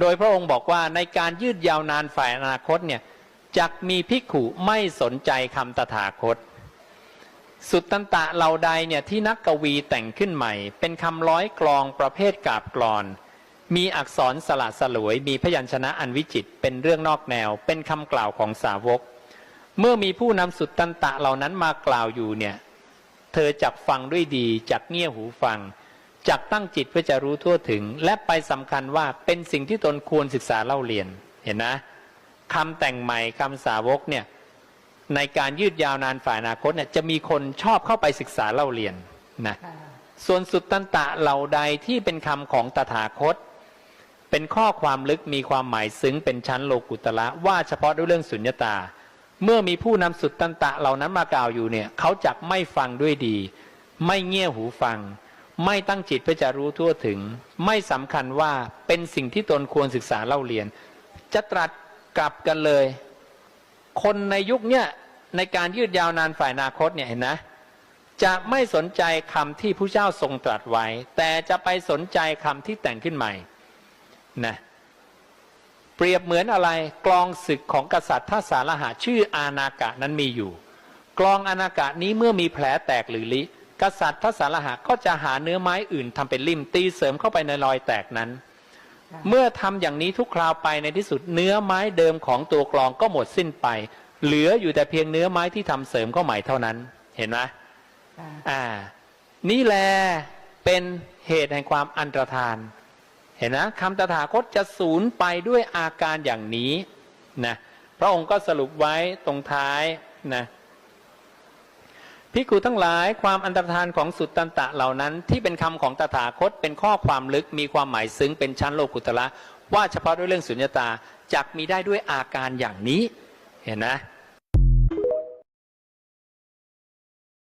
โดยพระองค์บอกว่าในการยืดยาวนานฝ่ายอนาคตเนี่ยจักมีภิกขุไม่สนใจคำตถาคต สุตตันตะเหล่าใดเนี่ยที่นักกวีแต่งขึ้นใหม่ เป็นคำร้อยกลองประเภทกาบกลอน มีอักษรสละสลวย มีพยัญชนะอันวิจิตเป็นเรื่องนอกแนว เป็นคำกล่าวของสาวก เมื่อมีผู้นำสุตตันตะเหล่านั้นมากล่าวอยู่เนี่ยเธอจักฟังด้วยดีจักเงี่ยหูฟัง จักตั้งจิตเพื่อจะรู้ทั่วถึง และไปสำคัญว่าเป็นสิ่งที่ตนควรศึกษาเล่าเรียนเห็นนะคำแต่งใหม่คำสาวกเนี่ยในการยืดยาวนานฝ่ายอนาคตเนี่ยจะมีคนชอบเข้าไปศึกษาเล่าเรียนนะส่วนสุตตันตะเหล่าใดที่เป็นคำของตถาคต เป็นข้อความลึกมีความหมายซึ้งเป็นชั้นโลกุตละว่าเฉพาะด้วยเรื่องสุญญตา เมื่อมีผู้นำสุตตันตะเหล่านั้นมากล่าวอยู่เนี่ยเขาจักไม่ฟังด้วยดี ไม่เงี่ยหูฟัง ไม่ตั้งจิตเพื่อจะรู้ทั่วถึง ไม่สำคัญว่าเป็นสิ่งที่ตนควรศึกษาเล่าเรียน จะตรัสกลับกันเลย คนในยุคเนี้ยในการยืดยาวนานฝ่ายนาคตเนี่ยเห็นนะ จะไม่สนใจคำที่ผู้เจ้าทรงตรัสไว้ แต่จะไปสนใจคำที่แต่งขึ้นใหม่นะเปรียบเหมือนอะไรกลองศึกของกษัตริย์ท่าสารหะชื่ออานากะนั้นมีอยู่ กลองอานากะนี้เมื่อมีแผลแตกหรือลิ กษัตริย์ทัสารหะก็จะหาเนื้อไม้อื่นทำเป็นลิ่มตีเสริมเข้าไปในรอยแตกนั้นค่ะเมื่อทำอย่างนี้ทุกคราวไปในที่สุดเนื้อไม้เดิมของตัวกลองก็หมดสิ้นไป เหลืออยู่แต่เพียงเนื้อไม้ที่ทำเสริมเข้าใหม่เท่านั้น เห็นไหมค่ะอ่า นี่แหละเป็นเหตุแห่งความอันตรธาน เห็นนะคำตถาคตจะสูญไปด้วยอาการอย่างนี้นะพระองค์ก็สรุปไว้ตรงท้ายนะ พิกุทั้งหลายความอันตรธานของสุตตันตะเหล่านั้น ที่เป็นคำของตถาคตเป็นข้อความลึกมีความหมายซึ้งเป็นชั้นโลกุตละว่าเฉพาะด้วยเรื่องสุญญตาจักมีได้ด้วยอาการอย่างนี้ เห็นนะ